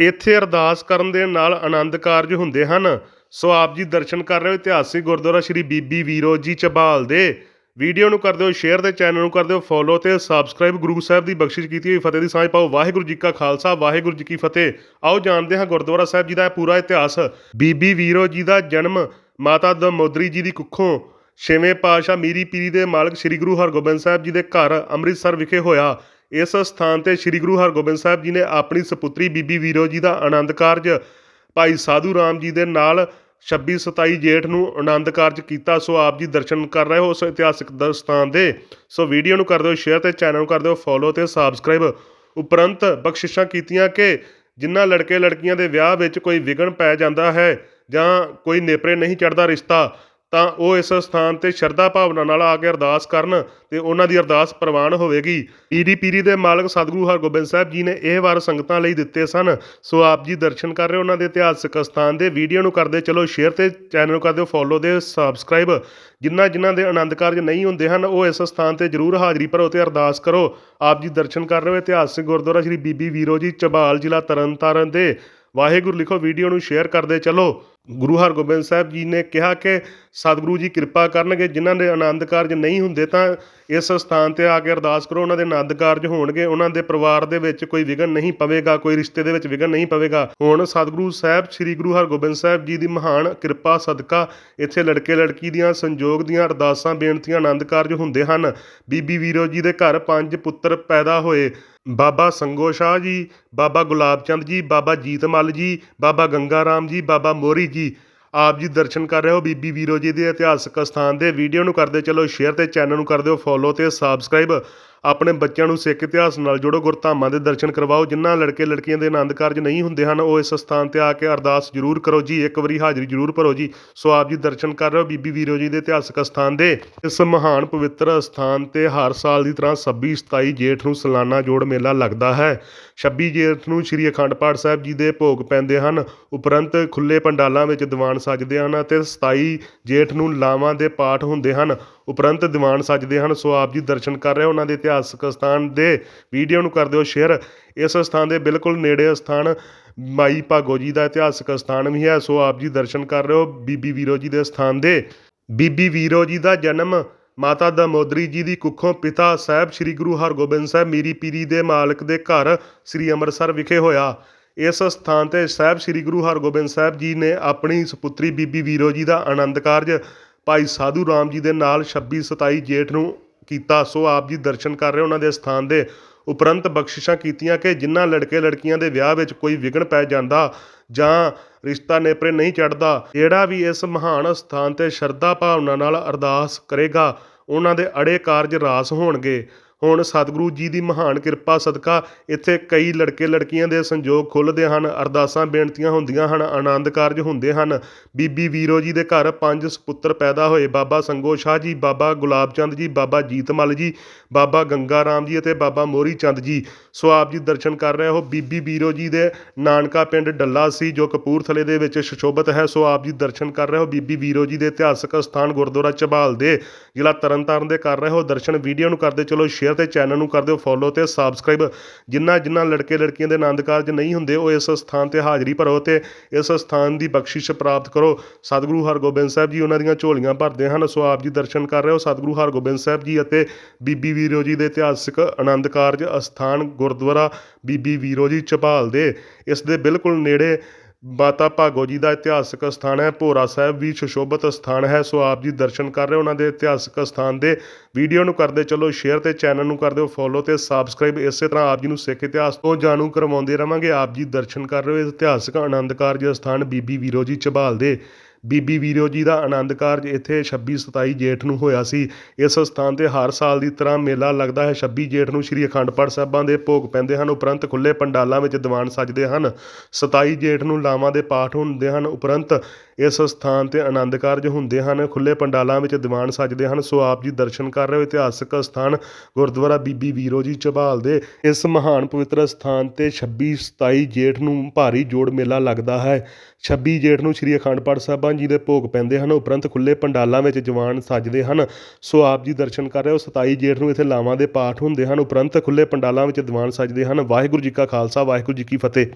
ਇੱਥੇ ਅਰਦਾਸ ਕਰਨ ਦੇ ਨਾਲ ਆਨੰਦ ਕਾਰਜ ਹੁੰਦੇ ਹਨ। ਸੋ ਆਪ ਜੀ ਦਰਸ਼ਨ ਕਰ ਰਹੇ ਹੋ ਇਤਿਹਾਸਿਕ ਗੁਰਦੁਆਰਾ ਸ਼੍ਰੀ ਬੀਬੀ ਵੀਰੋ ਜੀ ਚਬਾਲ ਦੇ। ਵੀਡੀਓ ਨੂੰ ਕਰ ਦਿਓ ਸ਼ੇਅਰ ਤੇ ਚੈਨਲ ਨੂੰ ਕਰ ਦਿਓ ਫੋਲੋ ਤੇ ਸਬਸਕ੍ਰਾਈਬ ਗੁਰੂ ਸਾਹਿਬ ਦੀ ਬਖਸ਼ਿਸ਼ ਕੀਤੀ ਹੋਈ ਫਤਿਹ ਦੀ ਸਾਂਝ ਪਾਓ। ਵਾਹਿਗੁਰੂ ਜੀ ਕਾ ਖਾਲਸਾ, ਵਾਹਿਗੁਰੂ ਜੀ ਕੀ ਫਤਿਹ। ਆਓ ਜਾਣਦੇ ਹਾਂ ਗੁਰਦੁਆਰਾ ਸਾਹਿਬ ਜੀ ਦਾ ਇਹ ਪੂਰਾ ਇਤਿਹਾਸ। ਬੀਬੀ ਵੀਰੋ ਜੀ ਦਾ ਜਨਮ ਮਾਤਾ ਦਮੋਦਰੀ ਜੀ ਦੀ ਕੁੱਖੋਂ ਛੇਵੇਂ ਪਾਤਸ਼ਾਹ ਮੀਰੀ ਪੀਰੀ ਦੇ ਮਾਲਕ ਸ੍ਰੀ ਗੁਰੂ ਹਰਗੋਬਿੰਦ ਸਾਹਿਬ ਜੀ ਦੇ ਘਰ ਅੰਮ੍ਰਿਤਸਰ ਵਿਖੇ ਹੋਇਆ। ਇਸ ਸਥਾਨ ਤੇ ਸ੍ਰੀ ਗੁਰੂ ਹਰਗੋਬਿੰਦ ਸਾਹਿਬ ਜੀ ਨੇ ਆਪਣੀ ਸਪੁੱਤਰੀ ਬੀਬੀ ਵੀਰੋ ਜੀ ਦਾ ਆਨੰਦ ਕਾਰਜ, ਭਾਈ ਸਾਧੂ ਰਾਮ ਜੀ ਦੇ ਨਾਲ 26 27 ਜੇਠ ਨੂੰ ਆਨੰਦ ਕਾਰਜ ਕੀਤਾ, ਸੋ ਆਪ ਜੀ ਦਰਸ਼ਨ ਕਰ ਰਹੇ ਹੋ ਉਸ ਇਤਿਹਾਸਕ ਦ- ਸਥਾਨ ਦੇ। ਸੋ ਵੀਡੀਓ ਨੂੰ ਕਰ ਦਿਓ ਸ਼ੇਅਰ ਤੇ ਚੈਨਲ ਨੂੰ ਕਰ ਦਿਓ ਫੋਲੋ ਤੇ ਸਬਸਕ੍ਰਾਈਬ ਉਪਰੰਤ ਬਖਸ਼ਿਸ਼ਾਂ ਕੀਤੀਆਂ ਕਿ ਜਿਨ੍ਹਾਂ ਲੜਕੇ ਲੜਕੀਆਂ ਦੇ ਵਿਆਹ ਵਿੱਚ ਕੋਈ ਵਿਘਨ ਪੈ ਜਾਂਦਾ ਹੈ ਜਾਂ ਕੋਈ ਨੇਪਰੇ ਨਹੀਂ ਚੜਦਾ ਰਿਸ਼ਤਾ ਤਾਂ ਉਹ ਇਸ ਸਥਾਨ ਤੇ ਸ਼ਰਧਾ ਭਾਵਨਾ ਨਾਲ ਆ ਕੇ ਅਰਦਾਸ ਕਰਨ ਤੇ ਉਹਨਾਂ ਦੀ ਅਰਦਾਸ ਪ੍ਰਵਾਨ ਹੋਵੇਗੀ। ਪੀਰੀ ਪੀਰੀ ਦੇ ਮਾਲਕ ਸਤਿਗੁਰੂ ਹਰਗੋਬਿੰਦ ਸਾਹਿਬ ਜੀ ਨੇ ਇਹ ਵਾਰ ਸੰਗਤਾਂ ਲਈ ਦਿੱਤੇ ਸਨ। ਸੋ ਆਪ ਜੀ ਦਰਸ਼ਨ ਕਰ ਰਹੇ ਉਹਨਾਂ ਦੇ ਇਤਿਹਾਸਕ ਸਥਾਨ ਦੇ। ਵੀਡੀਓ ਨੂੰ ਕਰਦੇ ਚਲੋ ਸ਼ੇਅਰ ਤੇ ਚੈਨਲ ਨੂੰ ਕਰ ਦਿਓ ਫੋਲੋ ਦੇ ਸਬਸਕ੍ਰਾਈਬ ਜਿਨ੍ਹਾਂ ਜਿਨ੍ਹਾਂ ਦੇ ਆਨੰਦ ਕਾਰਜ ਨਹੀਂ ਹੁੰਦੇ ਹਨ, ਉਹ ਇਸ ਸਥਾਨ ਤੇ ਜਰੂਰ ਹਾਜ਼ਰੀ ਭਰੋ ਤੇ ਅਰਦਾਸ ਕਰੋ। ਆਪ ਜੀ ਦਰਸ਼ਨ ਕਰ ਰਹੇ ਹੋ ਇਤਿਹਾਸਕ ਗੁਰਦੁਆਰਾ ਸ਼੍ਰੀ ਬੀਬੀ ਵੀਰੋ ਜੀ ਚਬਾਲ ਜ਼ਿਲ੍ਹਾ ਤਰਨਤਾਰਨ ਦੇ। ਵਾਹਿਗੁਰੂ ਲਿਖੋ, ਵੀਡੀਓ ਨੂੰ ਸ਼ੇਅਰ ਕਰਦੇ ਚਲੋ। ਗੁਰੂ ਹਰਗੋਬਿੰਦ ਸਾਹਿਬ ਜੀ ਨੇ ਕਿਹਾ ਕਿ ਸਤਿਗੁਰੂ ਜੀ ਕਿਰਪਾ ਕਰਨਗੇ, ਜਿਨ੍ਹਾਂ ਦੇ ਆਨੰਦ ਕਾਰਜ ਨਹੀਂ ਹੁੰਦੇ ਤਾਂ ਇਸ ਸਥਾਨ ਤੇ ਆ ਕੇ ਅਰਦਾਸ ਕਰੋ, ਉਹਨਾਂ ਦੇ ਆਨੰਦ ਕਾਰਜ ਹੋਣਗੇ, ਉਹਨਾਂ ਦੇ ਪਰਿਵਾਰ ਦੇ ਵਿੱਚ ਕੋਈ ਵਿਘਨ ਨਹੀਂ ਪਵੇਗਾ, ਕੋਈ ਰਿਸ਼ਤੇ ਦੇ ਵਿੱਚ ਵਿਘਨ ਨਹੀਂ ਪਵੇਗਾ। ਹੁਣ ਸਤਿਗੁਰੂ ਸਾਹਿਬ, ਸ੍ਰੀ ਗੁਰੂ ਹਰਗੋਬਿੰਦ ਸਾਹਿਬ ਜੀ ਦੀ ਮਹਾਨ ਕਿਰਪਾ, ਸਦਕਾ, ਇੱਥੇ ਲੜਕੇ ਲੜਕੀ ਦੀਆਂ ਸੰਜੋਗ ਦੀਆਂ ਅਰਦਾਸਾਂ, ਬੇਨਤੀਆਂ, ਆਨੰਦ ਕਾਰਜ ਹੁੰਦੇ ਹਨ। ਬੀਬੀ ਵੀਰੋ ਜੀ ਦੇ ਘਰ ਪੰਜ ਪੁੱਤਰ ਪੈਦਾ ਹੋਏ। ਬਾਬਾ ਸੰਗੋ ਸ਼ਾਹ ਜੀ, ਬਾਬਾ ਗੁਲਾਬ ਚੰਦ ਜੀ, ਬਾਬਾ ਜੀਤਮਲ ਜੀ, ਬਾਬਾ ਗੰਗਾ ਰਾਮ ਜੀ, ਬਾਬਾ ਮੋਰੀ ਜੀ ਆਪ ਜੀ ਦਰਸ਼ਨ ਕਰ ਰਹੇ ਹੋ ਬੀਬੀ ਵੀਰੋ ਜੀ ਦੇ ਇਤਿਹਾਸਕ ਸਥਾਨ ਦੇ। ਵੀਡੀਓ ਨੂੰ ਕਰਦੇ ਚਲੋ ਸ਼ੇਅਰ ਤੇ ਚੈਨਲ ਨੂੰ ਕਰ ਦਿਓ ਫੋਲੋ ਤੇ ਸਬਸਕ੍ਰਾਈਬ। ਆਪਣੇ ਬੱਚਿਆਂ ਨੂੰ ਸਿੱਖ ਇਤਿਹਾਸ ਨਾਲ ਜੋੜੋ, ਗੁਰਧਾਮਾਂ ਦੇ ਦਰਸ਼ਨ ਕਰਵਾਓ ਜਿਨ੍ਹਾਂ ਲੜਕੇ ਲੜਕੀਆਂ ਦੇ ਆਨੰਦ ਕਾਰਜ ਨਹੀਂ ਹੁੰਦੇ ਹਨ, ਉਹ ਇਸ ਸਥਾਨ ਤੇ ਆ ਕੇ ਅਰਦਾਸ ਜ਼ਰੂਰ ਕਰੋ ਜੀ, ਇੱਕ ਵਾਰੀ ਹਾਜ਼ਰੀ ਜ਼ਰੂਰ ਭਰੋ ਜੀ। ਸੋ ਆਪ ਜੀ ਦਰਸ਼ਨ ਕਰ ਰਹੇ ਹੋ ਬੀਬੀ ਵੀਰੋ ਜੀ ਦੇ ਇਤਿਹਾਸਕ ਸਥਾਨ ਦੇ। ਇਸ ਮਹਾਨ ਪਵਿੱਤਰ ਸਥਾਨ ਤੇ ਹਰ ਸਾਲ ਦੀ ਤਰ੍ਹਾਂ 26 27 ਜੇਠ ਨੂੰ ਸਾਲਾਨਾ ਜੋੜ ਮੇਲਾ ਲੱਗਦਾ ਹੈ। 26 ਜੇਠ ਨੂੰ ਸ੍ਰੀ ਅਖੰਡ ਪਾਠ ਸਾਹਿਬ ਜੀ ਦੇ ਭੋਗ ਪੈਂਦੇ ਹਨ। ਉਪਰੰਤ ਖੁੱਲੇ ਪੰਡਾਲਾਂ ਵਿੱਚ ਦੀਵਾਨ ਸਜਦੇ ਹਨ ਅਤੇ 27 ਜੇਠ ਨੂੰ ਲਾਵਾਂ ਦੇ ਪਾਠ ਹੁੰਦੇ ਹਨ। ਉਪਰੰਤ ਦੀਵਾਨ ਸਜਦੇ ਹਨ। ਸੋ ਆਪ ਜੀ ਦਰਸ਼ਨ ਕਰ ਰਹੇ ਹੋ ਉਹਨਾਂ ਦੇ ਇਤਿਹਾਸਕ ਸਥਾਨ ਦੇ ਵੀਡੀਓ ਨੂੰ ਕਰ ਦਿਓ ਸ਼ੇਅਰ ਇਸ ਸਥਾਨ ਦੇ ਬਿਲਕੁਲ ਨੇੜੇ ਸਥਾਨ ਮਾਈ ਭਾਗੋ ਜੀ ਦਾ ਇਤਿਹਾਸਕ ਸਥਾਨ ਵੀ ਹੈ। ਸੋ ਆਪ ਜੀ ਦਰਸ਼ਨ ਕਰ ਰਹੇ ਹੋ ਬੀਬੀ ਵੀਰੋ ਜੀ ਦੇ ਸਥਾਨ ਦੇ। ਬੀਬੀ ਵੀਰੋ ਜੀ ਦਾ ਜਨਮ ਮਾਤਾ ਦਮੋਦਰੀ ਜੀ ਦੀ ਕੁੱਖੋਂ ਪਿਤਾ ਸਾਹਿਬ ਸ੍ਰੀ ਗੁਰੂ ਹਰਗੋਬਿੰਦ ਸਾਹਿਬ ਮੀਰੀ ਪੀਰੀ ਦੇ ਮਾਲਕ ਦੇ ਘਰ ਸ੍ਰੀ ਅੰਮ੍ਰਿਤਸਰ ਵਿਖੇ ਹੋਇਆ। ਇਸ ਸਥਾਨ ਤੇ ਸਾਹਿਬ ਸ੍ਰੀ ਗੁਰੂ ਹਰਗੋਬਿੰਦ ਸਾਹਿਬ ਜੀ ਨੇ ਆਪਣੀ ਸੁਪੁੱਤਰੀ ਬੀਬੀ ਵੀਰੋ ਜੀ ਦਾ ਆਨੰਦ ਕਾਰਜ ਭਾਈ ਸਾਧੂ ਰਾਮ ਜੀ ਦੇ ਨਾਲ 26 27 ਜੇਠ ਨੂੰ ਕੀਤਾ। ਸੋ ਆਪ ਜੀ ਦਰਸ਼ਨ ਕਰ ਰਹੇ ਉਹਨਾਂ ਦੇ ਸਥਾਨ ਦੇ ਉਪਰੰਤ ਬਖਸ਼ਿਸ਼ਾਂ ਕੀਤੀਆਂ ਕਿ ਜਿਨ੍ਹਾਂ ਲੜਕੇ ਲੜਕੀਆਂ ਦੇ ਵਿਆਹ ਵਿੱਚ ਕੋਈ ਵਿਘਨ ਪੈ ਜਾਂਦਾ ਜਾਂ ਰਿਸ਼ਤਾ ਨੇਪਰੇ ਨਹੀਂ ਚੜਦਾ ਜਿਹੜਾ ਵੀ ਇਸ ਮਹਾਨ ਸਥਾਨ ਤੇ ਸ਼ਰਧਾ ਭਾਵਨਾ ਨਾਲ ਅਰਦਾਸ ਕਰੇਗਾ, ਉਹਨਾਂ ਦੇ ਅੜੇ ਕਾਰਜ ਰਾਸ ਹੋਣਗੇ। ਹੁਣ ਸਤਿਗੁਰੂ ਜੀ ਦੀ ਮਹਾਨ ਕਿਰਪਾ ਸਦਕਾ ਇੱਥੇ ਕਈ ਲੜਕੇ ਲੜਕੀਆਂ ਦੇ ਸੰਜੋਗ ਖੁੱਲ੍ਹਦੇ ਹਨ, ਅਰਦਾਸਾਂ ਬੇਨਤੀਆਂ ਹੁੰਦੀਆਂ ਹਨ, ਆਨੰਦ ਕਾਰਜ ਹੁੰਦੇ ਹਨ। ਬੀਬੀ ਵੀਰੋ ਜੀ ਦੇ ਘਰ ਪੰਜ ਸਪੁੱਤਰ ਪੈਦਾ ਹੋਏ, ਬਾਬਾ ਸੰਗੋ ਸ਼ਾਹ ਜੀ, ਬਾਬਾ ਗੁਲਾਬ ਚੰਦ ਜੀ, ਬਾਬਾ ਜੀਤਮਲ ਜੀ, ਬਾਬਾ ਗੰਗਾ ਰਾਮ ਜੀ ਅਤੇ ਬਾਬਾ ਮੋਰੀ ਚੰਦ ਜੀ। ਸੋ ਆਪ ਜੀ ਦਰਸ਼ਨ ਕਰ ਰਹੇ ਹੋ। ਬੀਬੀ ਵੀਰੋ ਜੀ ਦੇ ਨਾਨਕਾ ਪਿੰਡ ਡੱਲਾ ਸੀ, ਜੋ ਕਪੂਰਥਲੇ ਦੇ ਵਿੱਚ ਸੁਸ਼ੋਭਿਤ ਹੈ। ਸੋ ਆਪ ਜੀ ਦਰਸ਼ਨ ਕਰ ਰਹੇ ਹੋ। ਬੀਬੀ ਵੀਰੋ ਜੀ ਦੇ ਇਤਿਹਾਸਕ ਸਥਾਨ ਗੁਰਦੁਆਰਾ ਝਬਾਲ ਦੇ, ਜ਼ਿਲ੍ਹਾ ਤਰਨਤਾਰਨ ਦੇ ਕਰ ਰਹੇ ਹੋ। ਦਰਸ਼ਨ ਵੀਡੀਓ ਨੂੰ ਕਰਦੇ ਚਲੋ ਸ਼ੇਅਰ ਤੇ ਚੈਨਲ ਨੂੰ ਕਰ ਦਿਓ ਫੋਲੋ ਤੇ ਸਬਸਕ੍ਰਾਈਬ ਜਿੰਨਾ ਜਿਨ੍ਹਾਂ ਲੜਕੇ ਲੜਕੀਆਂ ਦੇ ਆਨੰਦ ਕਾਰਜ ਨਹੀਂ ਹੁੰਦੇ, ਉਹ ਇਸ ਸਥਾਨ ਤੇ ਹਾਜ਼ਰੀ ਭਰੋ ਤੇ ਇਸ ਸਥਾਨ ਦੀ ਬਖਸ਼ਿਸ਼ ਪ੍ਰਾਪਤ ਕਰੋ। ਸਤਿਗੁਰੂ ਹਰਗੋਬਿੰਦ ਸਾਹਿਬ ਜੀ ਉਹਨਾਂ ਦੀਆਂ ਝੋਲੀਆਂ ਭਰਦੇ ਹਨ, ਸੋ ਆਪ ਜੀ ਦਰਸ਼ਨ ਕਰ ਰਹੇ ਹੋ। ਸਤਿਗੁਰੂ ਹਰਗੋਬਿੰਦ ਸਾਹਿਬ ਜੀ ਅਤੇ ਬੀਬੀ ਵੀਰੋ ਜੀ ਦੇ ਇਤਿਹਾਸਕ ਆਨੰਦ ਕਾਰਜ ਅਸਥਾਨ ਗੁਰਦੁਆਰਾ ਬੀਬੀ ਵੀਰੋ ਜੀ ਝਬਾਲ ਦੇ। ਇਸ ਦੇ ਬਿਲਕੁਲ ਨੇੜੇ ਮਾਤਾ ਭਾਗੋ ਜੀ ਦਾ ਇਤਿਹਾਸਕ ਸਥਾਨ ਹੈ, ਭੋਰਾ ਸਾਹਿਬ ਵੀ ਸੁਸ਼ੋਭਿਤ ਸਥਾਨ ਹੈ, ਸੋ ਆਪ ਜੀ ਦਰਸ਼ਨ ਕਰ ਰਹੇ ਹੋ ਉਹਨਾਂ ਦੇ ਇਤਿਹਾਸਕ ਸਥਾਨ ਦੇ ਵੀਡੀਓ ਨੂੰ ਕਰਦੇ ਚਲੋ ਸ਼ੇਅਰ ਤੇ ਚੈਨਲ ਨੂੰ ਕਰ ਦਿਓ ਫੋਲੋ ਤੇ ਸਬਸਕ੍ਰਾਈਬ ਇਸੇ ਤਰ੍ਹਾਂ ਆਪ ਜੀ ਨੂੰ ਸਿੱਖ ਇਤਿਹਾਸ ਤੋਂ ਜਾਣੂ ਕਰਵਾਉਂਦੇ ਰਵਾਂਗੇ। ਆਪ ਜੀ ਦਰਸ਼ਨ ਕਰ ਰਹੇ ਹੋ ਇਤਿਹਾਸਕ ਆਨੰਦ ਕਾਰਜ ਸਥਾਨ ਬੀਬੀ ਵੀਰੋ ਜੀ ਝਬਾਲ ਦੇ ਬੀਬੀ ਵੀਰੋ ਜੀ ਦਾ ਆਨੰਦ ਕਾਰਜ ਇੱਥੇ 26 27 ਜੇਠ ਨੂੰ ਹੋਇਆ ਸੀ। ਇਸ ਸਥਾਨ ਤੇ ਹਰ ਸਾਲ ਦੀ ਤਰ੍ਹਾਂ ਮੇਲਾ ਲੱਗਦਾ ਹੈ। 26 ਜੇਠ ਨੂੰ ਸ੍ਰੀ ਅਖੰਡ ਪਾਠ ਸਾਹਿਬਾਂ ਦੇ ਭੋਗ ਪੈਂਦੇ ਹਨ। ਉਪਰੰਤ ਖੁੱਲੇ ਪੰਡਾਲਾਂ ਵਿੱਚ ਦੀਵਾਨ ਸਜਦੇ ਹਨ। 27 ਜੇਠ ਨੂੰ ਲਾਵਾਂ ਦੇ ਪਾਠ ਹੁੰਦੇ ਹਨ। ਉਪਰੰਤ ਇਸ ਸਥਾਨ ਤੇ ਆਨੰਦ ਕਾਰਜ ਹੁੰਦੇ ਹਨ। ਖੁੱਲੇ ਪੰਡਾਲਾਂ ਵਿੱਚ ਦੀਵਾਨ ਸਜਦੇ ਹਨ। ਸੋ ਆਪ ਜੀ ਦਰਸ਼ਨ ਕਰ ਰਹੇ ਹੋ। ਇਤਿਹਾਸਕ ਸਥਾਨ ਗੁਰਦੁਆਰਾ ਬੀਬੀ ਵੀਰੋ ਜੀ ਝਬਾਲ ਦੇ। ਇਸ ਮਹਾਨ ਪਵਿੱਤਰ ਸਥਾਨ ਤੇ 26 27 ਜੇਠ ਨੂੰ ਭਾਰੀ ਜੋੜ ਮੇਲਾ ਲੱਗਦਾ ਹੈ। 26 ਜੇਠ ਨੂੰ ਸ੍ਰੀ ਅਖੰਡ ਪਾਠ ਸਾਹਿਬਾਂ ਜੀ ਦੇ ਭੋਗ ਪੈਂਦੇ ਹਨ ਉਪਰੰਤ ਖੁੱਲੇ ਪੰਡਾਲਾਂ ਵਿੱਚ ਜਵਾਨ ਸਜਦੇ ਹਨ। ਸੋ ਆਪ ਜੀ ਦਰਸ਼ਨ ਕਰ ਰਹੇ ਹੋ 27 ਜੇਠ ਨੂੰ ਇੱਥੇ ਲਾਵਾਂ ਦੇ ਪਾਠ ਹੁੰਦੇ ਹਨ, ਉਪਰੰਤ ਖੁੱਲੇ ਪੰਡਾਲਾਂ ਵਿੱਚ ਦੀਵਾਨ ਸੱਜਦੇ ਹਨ। ਵਾਹਿਗੁਰੂ ਜੀ ਕਾ ਖਾਲਸਾ, ਵਾਹਿਗੁਰੂ ਜੀ ਕੀ ਫਤਿਹ।